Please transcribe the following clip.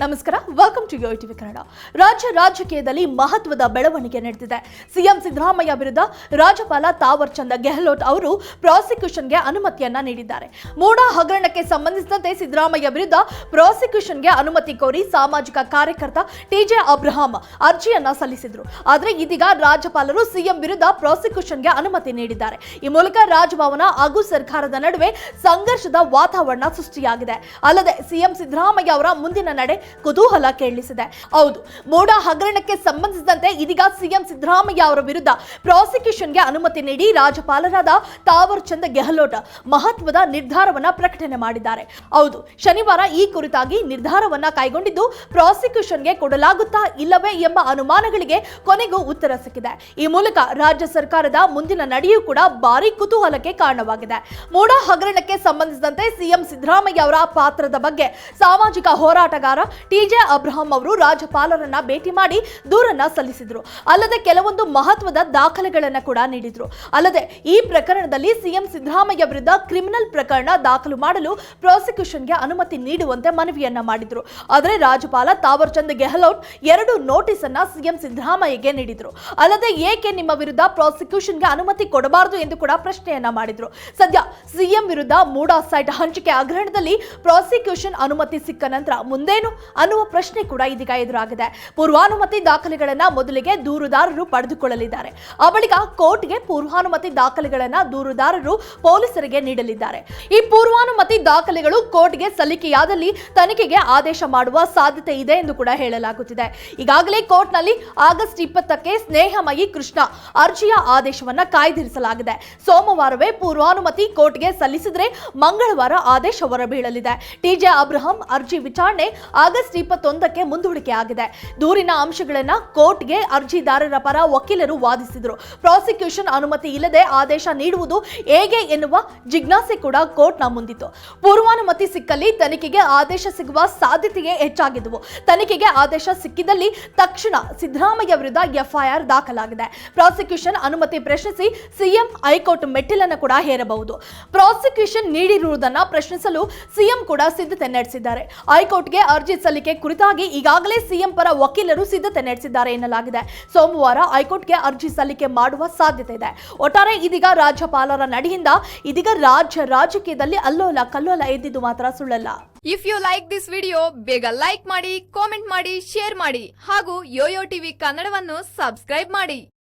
ನಮಸ್ಕಾರ welcome to yo TV Kannada ರಾಜ್ಯ ರಾಜಕೀಯದಲ್ಲಿ ಮಹತ್ವದ ಬೆಳವಣಿಗೆ ನಡೆದಿದೆ. ಸಿಎಂ ಸಿದ್ದರಾಮಯ್ಯ ವಿರುದ್ಧ ರಾಜ್ಯಪಾಲ ತಾವರ್ ಚಂದ್ ಗೆಹ್ಲೋಟ್ ಅವರು ಪ್ರಾಸಿಕ್ಯೂಷನ್ಗೆ ಅನುಮತಿಯನ್ನ ನೀಡಿದ್ದಾರೆ. ಮೂಡ ಹಗರಣಕ್ಕೆ ಸಂಬಂಧಿಸಿದಂತೆ ಸಿದ್ದರಾಮಯ್ಯ ವಿರುದ್ಧ ಪ್ರಾಸಿಕ್ಯೂಷನ್ಗೆ ಅನುಮತಿ ಕೋರಿ ಸಾಮಾಜಿಕ ಕಾರ್ಯಕರ್ತ ಟಿಜೆ ಅಬ್ರಹಾಂ ಅರ್ಜಿಯನ್ನ ಸಲ್ಲಿಸಿದ್ರು. ಆದರೆ ಇದೀಗ ರಾಜ್ಯಪಾಲರು ಸಿಎಂ ವಿರುದ್ಧ ಪ್ರಾಸಿಕ್ಯೂಷನ್ಗೆ ಅನುಮತಿ ನೀಡಿದ್ದಾರೆ. ಈ ಮೂಲಕ ರಾಜಭವನ ಹಾಗೂ ಸರ್ಕಾರದ ನಡುವೆ ಸಂಘರ್ಷದ ವಾತಾವರಣ ಸೃಷ್ಟಿಯಾಗಿದೆ. ಅಲ್ಲದೆ ಸಿಎಂ ಸಿದ್ದರಾಮಯ್ಯ ಅವರ ಮುಂದಿನ ನಡೆ ಕುತೂಹಲ ಕೇಳಿಸಿದೆ. ಹೌದು, ಮೋಡ ಹಗರಣಕ್ಕೆ ಸಂಬಂಧಿಸಿದಂತೆ ಇದೀಗ ಸಿಎಂ ಸಿದ್ದರಾಮಯ್ಯ ಅವರ ವಿರುದ್ಧ ಪ್ರಾಸಿಕ್ಯೂಷನ್ಗೆ ಅನುಮತಿ ನೀಡಿ ರಾಜ್ಯಪಾಲರಾದ ತಾವರ್ ಚಂದ್ ಗೆಹ್ಲೋಟ್ ಮಹತ್ವದ ನಿರ್ಧಾರವನ್ನ ಪ್ರಕಟಣೆ ಮಾಡಿದ್ದಾರೆ. ಹೌದು, ಶನಿವಾರ ಈ ಕುರಿತಾಗಿ ನಿರ್ಧಾರವನ್ನ ಕೈಗೊಂಡಿದ್ದು ಪ್ರಾಸಿಕ್ಯೂಷನ್ಗೆ ಕೊಡಲಾಗುತ್ತಾ ಇಲ್ಲವೇ ಎಂಬ ಅನುಮಾನಗಳಿಗೆ ಕೊನೆಗೂ ಉತ್ತರ ಸಿಕ್ಕಿದೆ. ಈ ಮೂಲಕ ರಾಜ್ಯ ಸರ್ಕಾರದ ಮುಂದಿನ ನಡೆಯೂ ಕೂಡ ಭಾರಿ ಕುತೂಹಲಕ್ಕೆ ಕಾರಣವಾಗಿದೆ. ಮೋಡ ಹಗರಣಕ್ಕೆ ಸಂಬಂಧಿಸಿದಂತೆ ಸಿಎಂ ಸಿದ್ದರಾಮಯ್ಯ ಅವರ ಪಾತ್ರದ ಬಗ್ಗೆ ಸಾಮಾಜಿಕ ಹೋರಾಟಗಾರ ಟಿಜೆ ಅಬ್ರಹಾಂ ಅವರು ರಾಜ್ಯಪಾಲರನ್ನ ಭೇಟಿ ಮಾಡಿ ದೂರನ್ನ ಸಲ್ಲಿಸಿದ್ರು. ಅಲ್ಲದೆ ಕೆಲವೊಂದು ಮಹತ್ವದ ದಾಖಲೆಗಳನ್ನ ಕೂಡ ನೀಡಿದ್ರು. ಅಲ್ಲದೆ ಈ ಪ್ರಕರಣದಲ್ಲಿ ಸಿಎಂ ಸಿದ್ದರಾಮಯ್ಯ ವಿರುದ್ಧ ಕ್ರಿಮಿನಲ್ ಪ್ರಕರಣ ದಾಖಲು ಮಾಡಲು ಪ್ರಾಸಿಕ್ಯೂಷನ್ಗೆ ಅನುಮತಿ ನೀಡುವಂತೆ ಮನವಿಯನ್ನ ಮಾಡಿದ್ರು. ಆದರೆ ರಾಜ್ಯಪಾಲ ತಾವರ್ಚಂದ್ ಗೆಹ್ಲೋಟ್ ಎರಡು ನೋಟಿಸ್ ಅನ್ನ ಸಿಎಂ ಸಿದ್ದರಾಮಯ್ಯಗೆ ನೀಡಿದ್ರು. ಅಲ್ಲದೆ ಏಕೆ ನಿಮ್ಮ ವಿರುದ್ಧ ಪ್ರಾಸಿಕ್ಯೂಷನ್ಗೆ ಅನುಮತಿ ಕೊಡಬಾರದು ಎಂದು ಕೂಡ ಪ್ರಶ್ನೆಯನ್ನ ಮಾಡಿದ್ರು. ಸದ್ಯ ಸಿಎಂ ವಿರುದ್ಧ ಮೂಡಾ ಸೈಟ್ ಹಂಚಿಕೆ ಹಗರಣದಲ್ಲಿ ಪ್ರಾಸಿಕ್ಯೂಷನ್ ಅನುಮತಿ ಸಿಕ್ಕ ನಂತರ ಮುಂದೇನು? ಅನ್ನುವ ಪ್ರಶ್ನೆ ಕೂಡ ಇದೀಗ ಎದುರಾಗಿದೆ. ಪೂರ್ವಾನುಮತಿ ದಾಖಲೆಗಳನ್ನ ಮೊದಲಿಗೆ ದೂರುದಾರರು ಪಡೆದುಕೊಳ್ಳಲಿದ್ದಾರೆ. ಆ ಬಳಿಕ ಕೋರ್ಟ್ಗೆ ಪೂರ್ವಾನುಮತಿ ದಾಖಲೆಗಳನ್ನ ದೂರುದಾರರು ಪೊಲೀಸರಿಗೆ ನೀಡಲಿದ್ದಾರೆ. ಈ ಪೂರ್ವಾನುಮತಿ ದಾಖಲೆಗಳು ಕೋರ್ಟ್ಗೆ ಸಲ್ಲಿಕೆಯಾದಲ್ಲಿ ತನಿಖೆಗೆ ಆದೇಶ ಮಾಡುವ ಸಾಧ್ಯತೆ ಇದೆ ಎಂದು ಕೂಡ ಹೇಳಲಾಗುತ್ತಿದೆ. ಈಗಾಗಲೇ ಕೋರ್ಟ್ನಲ್ಲಿ ಆಗಸ್ಟ್ ಇಪ್ಪತ್ತಕ್ಕೆ ಸ್ನೇಹಮಯಿ ಕೃಷ್ಣ ಅರ್ಜಿಯ ಆದೇಶವನ್ನ ಕಾಯ್ದಿರಿಸಲಾಗಿದೆ. ಸೋಮವಾರವೇ ಪೂರ್ವಾನುಮತಿ ಕೋರ್ಟ್ಗೆ ಸಲ್ಲಿಸಿದರೆ ಮಂಗಳವಾರ ಆದೇಶ ಹೊರಬೀಳಲಿದೆ. ಟಿಜೆ ಅಬ್ರಹಂ ಅರ್ಜಿ ವಿಚಾರಣೆ ಆಗಸ್ಟ್ ಇಪ್ಪತ್ತೊಂದಕ್ಕೆ ಮುಂದೂಡಿಕೆ ಆಗಿದೆ. ದೂರಿನ ಅಂಶಗಳನ್ನ ಕೋರ್ಟ್ಗೆ ಅರ್ಜಿದಾರರ ಪರ ವಕೀಲರು ವಾದಿಸಿದರು. ಪ್ರಾಸಿಕ್ಯೂಷನ್ ಅನುಮತಿ ಇಲ್ಲದೆ ಆದೇಶ ನೀಡುವುದು ಹೇಗೆ ಎನ್ನುವ ಜಿಜ್ಞಾಸೆ ಕೂಡ ಕೋರ್ಟ್ನ ಮುಂದಿತ್ತು. ಪೂರ್ವಾನುಮತಿ ಸಿಕ್ಕಲ್ಲಿ ತನಿಖೆಗೆ ಆದೇಶ ಸಿಗುವ ಸಾಧ್ಯತೆಯೇ ಹೆಚ್ಚಾಗಿದ್ದವು ತನಿಖೆಗೆ ಆದೇಶ ಸಿಕ್ಕಿದಲ್ಲಿ ತಕ್ಷಣ ಸಿದ್ದರಾಮಯ್ಯ ವಿರುದ್ಧ ಎಫ್ಐಆರ್ ದಾಖಲಾಗಿದೆ. ಪ್ರಾಸಿಕ್ಯೂಷನ್ ಅನುಮತಿ ಪ್ರಶ್ನಿಸಿ ಸಿಎಂ ಹೈಕೋರ್ಟ್ ಮೆಟ್ಟಿಲನ್ನು ಕೂಡ ಹೇರಬಹುದು. ಪ್ರಾಸಿಕ್ಯೂಷನ್ ನೀಡಿರುವುದನ್ನ ಪ್ರಶ್ನಿಸಲು ಸಿಎಂ ಕೂಡ ಸಿದ್ಧತೆ ನಡೆಸಿದ್ದಾರೆ. ಹೈಕೋರ್ಟ್ಗೆ ಅರ್ಜಿ ಸಲ್ಲಿಕೆ ಕುರಿತಾಗಿ ಈಗಾಗಲೇ ಸಿಎಂ ಪರ ವಕೀಲರು ಸಿದ್ಧತೆ ನಡೆಸಿದ್ದಾರೆ ಎನ್ನಲಾಗಿದೆ. ಸೋಮವಾರ ಹೈಕೋರ್ಟ್ಗೆ ಅರ್ಜಿ ಸಲ್ಲಿಕೆ ಮಾಡುವ ಸಾಧ್ಯತೆ ಇದೆ. ಒಟ್ಟಾರೆ ಇದೀಗ ರಾಜ್ಯಪಾಲರ ನಡೆಯಿಂದ ಇದೀಗ ರಾಜ್ಯ ರಾಜಕೀಯದಲ್ಲಿ ಅಲ್ಲೋಲ ಕಲ್ಲೋಲ ಎದ್ದಿದ್ದು ಮಾತ್ರ ಸುಳ್ಳಲ್ಲ. If you like this video ಬೇಗ ಲೈಕ್ ಮಾಡಿ ಕಾಮೆಂಟ್ ಮಾಡಿ ಶೇರ್ ಮಾಡಿ ಹಾಗೂ ಯೋಯೋ ಟಿವಿ ಕನ್ನಡವನ್ನು ಸಬ್ಸ್ಕ್ರೈಬ್ ಮಾಡಿ.